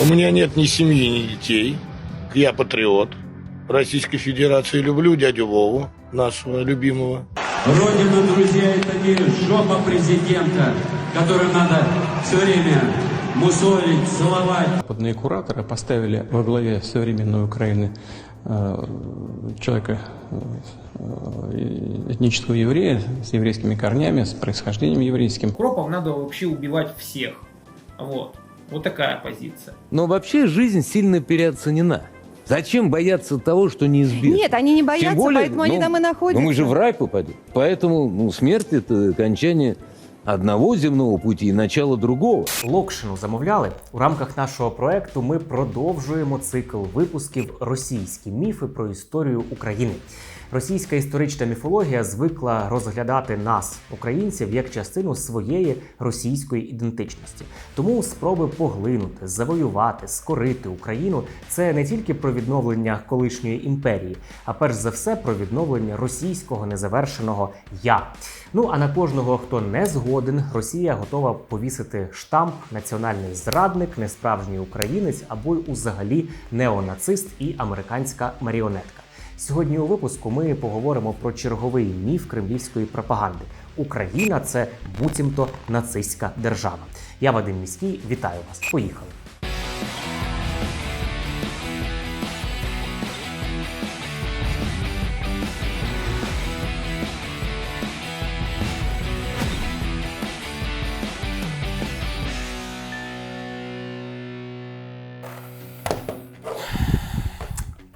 У меня нет ни семьи, ни детей. Я патриот Российской Федерации. Люблю дядю Вову, нашего любимого. Родина, друзья, это не жопа президента, которую надо все время мусолить, целовать. Западные кураторы поставили во главе современной Украины э, человека э, этнического еврея с еврейскими корнями, с происхождением еврейским. Укропов надо вообще убивать всех. Вот. Вот такая позиция. Но вообще жизнь сильно переоценена. Зачем бояться того, что неизбежно? Нет, они не боятся, Тем более, поэтому они ну, там и находятся. Ну мы же в рай попадем. Поэтому ну, смерть это окончание одного земного пути и начало другого. Локшину замовляли у рамках нашого проекту. Ми продовжуємо цикл випусків російські міфи про історію України. Російська історична міфологія звикла розглядати нас, українців, як частину своєї російської ідентичності. Тому спроби поглинути, завоювати, скорити Україну це не тільки про відновлення колишньої імперії, а перш за все про відновлення російського незавершеного я. Ну а на кожного, хто не згоден, Росія готова повісити штамп національний зрадник, несправжній українець або й узагалі неонацист і американська маріонетка. Сьогодні у випуску ми поговоримо про черговий міф кремлівської пропаганди. Україна це буцімто нацистська держава. Я Вадим Міський, вітаю вас. Поїхали.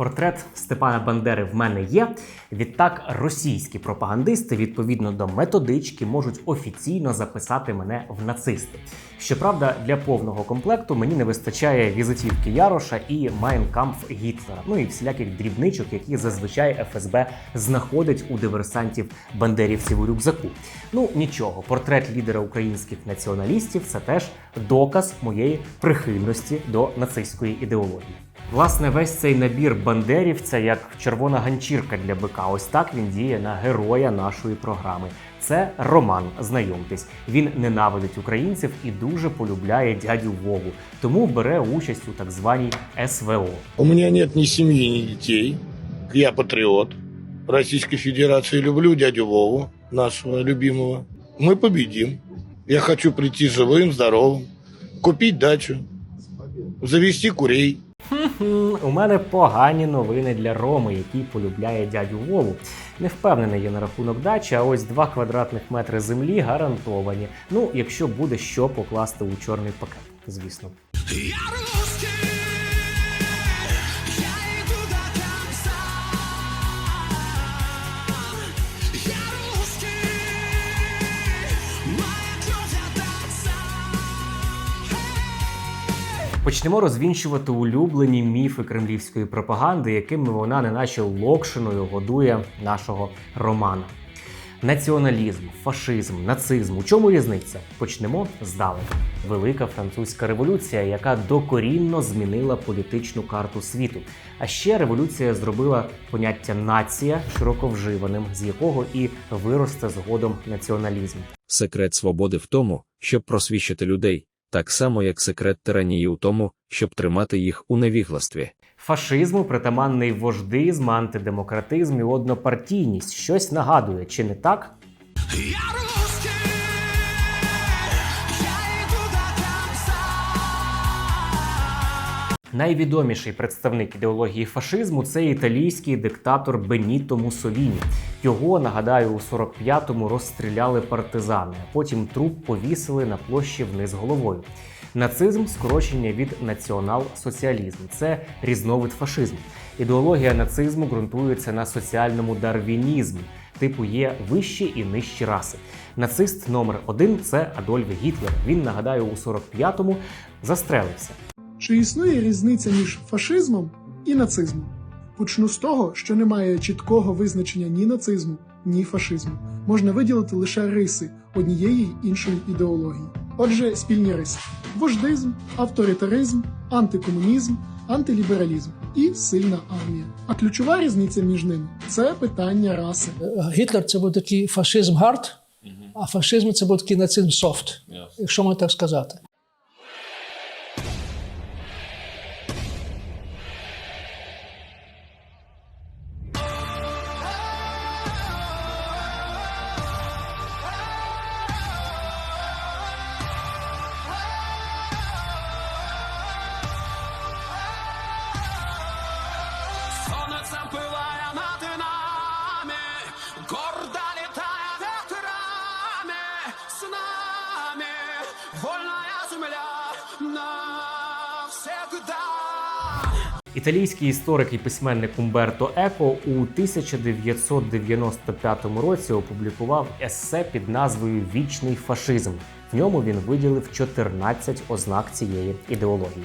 Портрет Степана Бандери в мене є. Відтак, російські пропагандисти, відповідно до методички, можуть офіційно записати мене в нацисти. Щоправда, для повного комплекту мені не вистачає візитівки Яроша і Майнкамф Гітлера, ну і всіляких дрібничок, які зазвичай ФСБ знаходить у диверсантів бандерівців у рюкзаку. Ну нічого, портрет лідера українських націоналістів це теж доказ моєї прихильності до нацистської ідеології. Власне, весь цей набір бандерівця як червона ганчірка для бика. Ось так він діє на героя нашої програми. Це Роман. Знайомтесь. Він ненавидить українців і дуже полюбляє дядю Вову, тому бере участь у так званій СВО. У меня нет ни семьи, ни детей. Я патриот Российской Федерации. Люблю дядю Вову, нашего любимого. Мы победим. Я хочу прийти живым, здоровым, купить дачу, завести курей. У мене погані новини для Роми, який полюбляє дядю Вову. Не впевнений я на рахунок дачі, а ось 2 квадратних метри землі гарантовані. Ну, якщо буде що покласти у чорний пакет, звісно. Почнемо розвінчувати улюблені міфи кремлівської пропаганди, якими вона неначе локшиною годує нашого романа. Націоналізм, фашизм, нацизм. У чому різниця? Почнемо здалека. Велика французька революція, яка докорінно змінила політичну карту світу. А ще революція зробила поняття нація широко вживаним, з якого і виросте згодом націоналізм. Секрет свободи в тому, щоб просвіщити людей, так само як секрет тиранії у тому, щоб тримати їх у невігластві. Фашизму притаманний вождизм, антидемократизм і однопартійність. Щось нагадує, чи не так? Найвідоміший представник ідеології фашизму це італійський диктатор Беніто Муссоліні. Його, нагадаю, у 45-му розстріляли партизани, а потім труп повісили на площі вниз головою. Нацизм скорочення від націонал-соціалізм. Це різновид фашизму. Ідеологія нацизму ґрунтується на соціальному дарвінізмі. Типу є вищі і нижчі раси. Нацист номер один це Адольф Гітлер. Він нагадаю у 45-му застрелився. Чи існує різниця між фашизмом і нацизмом? Почну з того, що немає чіткого визначення ні нацизму, ні фашизму. Можна виділити лише риси однієї й іншої ідеології. Отже, спільні риси: вождизм, авторитаризм, антикомунізм, антилібералізм і сильна армія. А ключова різниця між ними це питання раси. Гітлер це був такий фашизм хард, а фашизм це був такий нацизм софт, якщо можна так сказати. Італійський історик і письменник Умберто Еко у 1995 році опублікував есе під назвою Вічний фашизм. В ньому він виділив 14 ознак цієї ідеології.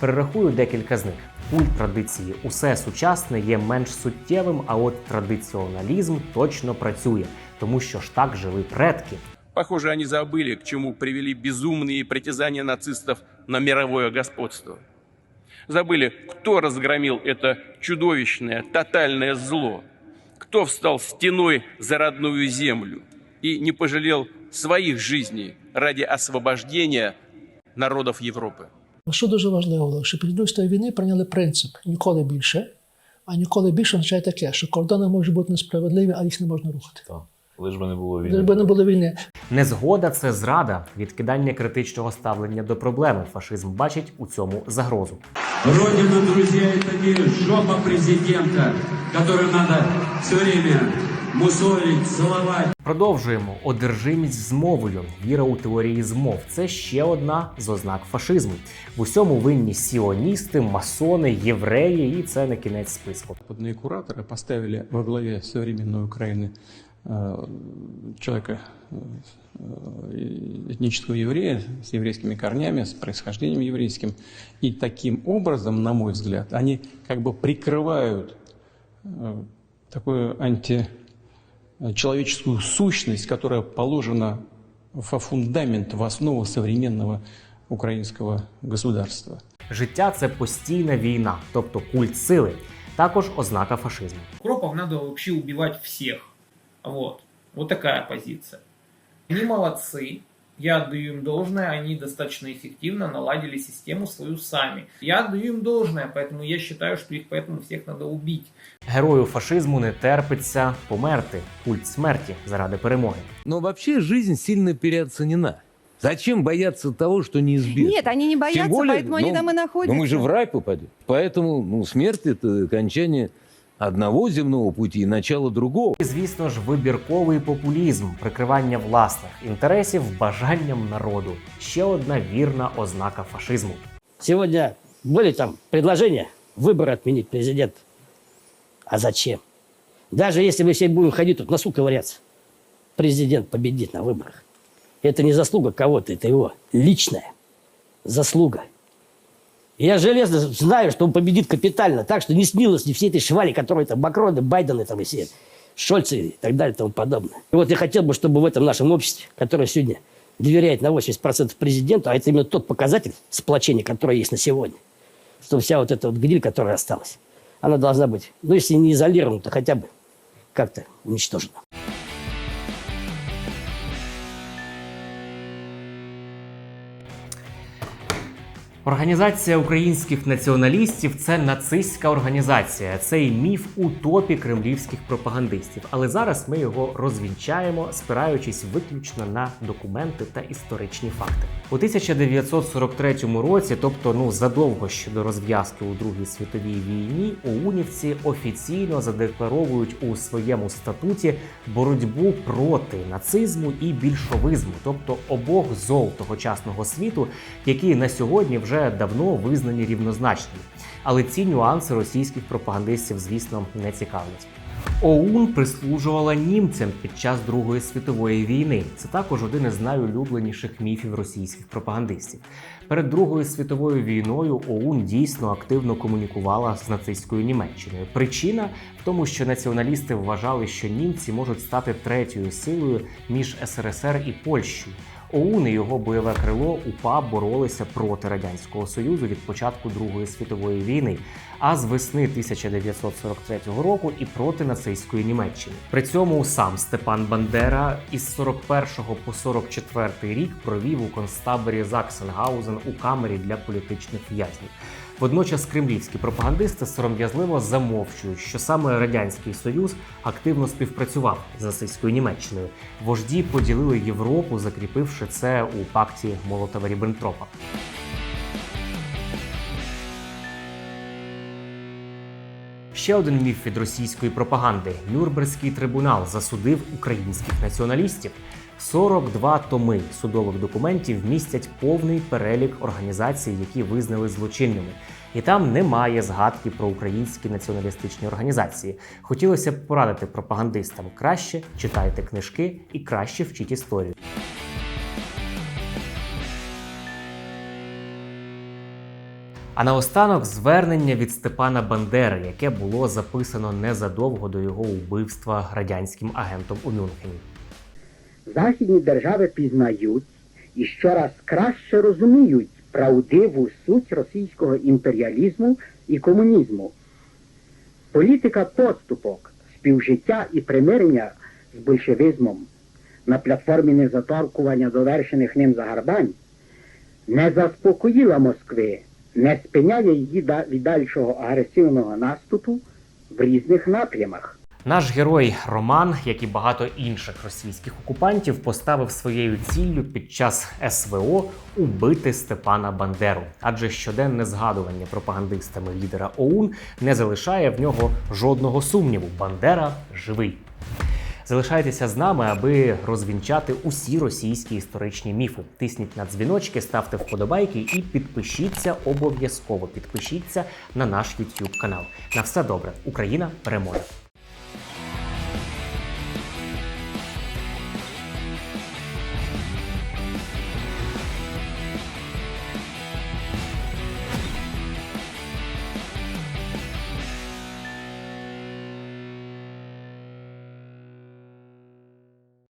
Перерахую декілька з них. Культ традиції усе сучасне є менш суттєвим, а от традиціоналізм точно працює, тому що ж так жили предки. Похоже, они забыли, к чему привели безумные притязания нацистов на мировое господство. Забыли, кто разгромил это чудовищное, тотальное зло, кто встал стеной за родную землю и не пожалел своих жизней ради освобождения народов Европы. Що дуже важливо, що під час тої війни прийняли принцип ніколи більше, а ніколи більше означає таке, що кордони можуть бути несправедливі, а їх не можна рухати. Лиш би не було Якби не було війни. Незгода це зрада, відкидання критичного ставлення до проблеми. Фашизм бачить у цьому загрозу. Родина, друзья, это не жопа президента, который надо все время мусолить, целовать. Продовжуємо одержимість змовою. Віра у теорії змов це ще одна з ознак фашизму. В усьому винні сіоністи, масони, євреї, і це не кінець списку. Западные кураторы поставили во главе современной Украины э, человека э, э, этнического еврея с еврейскими корнями, с происхождением еврейским. И таким образом, на мой взгляд, они как бы прикрывают э, такую античеловеческую сущность, которая положена во фундамент, в основу современного украинского государства. Життя це постійна війна, тобто культ сили, також ознака фашизму. Укропов надо вообще убивать всех. Вот. Вот такая позиция. Они молодцы. Я отдаю им должное, они достаточно эффективно наладили систему свою сами. Я отдаю им должное, поэтому я считаю, что их поэтому всех надо убить. Герою фашизму не терпиться померти, культ смерті заради перемоги. Но вообще жизнь сильно переоценена. Зачем бояться того, что неизбежно? Нет, они не боятся, Тем более, поэтому они ну, там и находятся. Но мы же в рай попадем. Поэтому ну, смерть – это окончание одного земного пути и начало другого. І, звісно ж, вибірковий популізм, прикривання власних інтересів бажанням народу. Ще одна вірна ознака фашизму. Сегодня были там предложения выборы отменить президента. А зачем? Даже если мы все будем ходить тут носу ковыряться, президент победит на выборах. Это не заслуга кого-то, это его личная заслуга. Я железно знаю, что он победит капитально, так что не снилось ни всей этой швали, которые там Макроны, Байдены там и все, Шольцы и так далее и тому подобное. И вот я хотел бы, чтобы в этом нашем обществе, которое сегодня доверяет на 80% президенту, а это именно тот показатель сплочения, который есть на сегодня, что вся вот эта вот гниль, которая осталась, она должна быть, ну, если не изолирована, то хотя бы как-то уничтожена. Організація українських націоналістів це нацистська організація. Цей міф у топі кремлівських пропагандистів. Але зараз ми його розвінчаємо, спираючись виключно на документи та історичні факти. У 1943 році, тобто ну задовго ще до розв'язки у Другій світовій війні, ОУНівці офіційно задекларовують у своєму статуті боротьбу проти нацизму і більшовизму, тобто обох зол тогочасного світу, які на сьогодні вже давно визнані рівнозначними. Але ці нюанси російських пропагандистів, звісно, не цікавлять. ОУН прислужувала німцям під час Другої світової війни. Це також один із найулюбленіших міфів російських пропагандистів. Перед Другою світовою війною ОУН дійсно активно комунікувала з нацистською Німеччиною. Причина в тому, що націоналісти вважали, що німці можуть стати третьою силою між СРСР і Польщею. ОУН і його бойове крило УПА боролися проти радянського союзу від початку Другої світової війни, а з весни 1943 року і проти нацистської Німеччини. При цьому сам Степан Бандера із 41 по 44 рік провів у концтаборі Заксенгаузен у камері для політичних в'язнів. Водночас кремлівські пропагандисти сором'язливо замовчують, що саме радянський союз активно співпрацював з нацистською Німеччиною. Вожді поділили Європу, закріпивши це у пакті Молотова Ріббентропа. Ще один міф від російської пропаганди: Нюрнберзький трибунал засудив українських націоналістів. 42 томи судових документів містять повний перелік організацій, які визнали злочинними. І там немає згадки про українські націоналістичні організації. Хотілося б порадити пропагандистам краще читайте книжки і краще вчіть історію. А наостанок звернення від Степана Бандери, яке було записано незадовго до його убивства радянським агентом у Мюнхені. Західні держави пізнають і щораз краще розуміють правдиву суть російського імперіалізму і комунізму. Політика поступок, співжиття і примирення з большевизмом на платформі незаторкування довершених ним загарбань не заспокоїла Москви, не спиняє її від дальшого агресивного наступу в різних напрямах. Наш герой Роман, як і багато інших російських окупантів, поставив своєю ціллю під час СВО убити Степана Бандеру, адже щоденне згадування пропагандистами лідера ОУН не залишає в нього жодного сумніву. Бандера живий. Залишайтеся з нами, аби розвінчати усі російські історичні міфи. Тисніть на дзвіночки, ставте вподобайки і підпишіться обов'язково. Підпишіться на наш YouTube канал. На все добре. Україна переможе!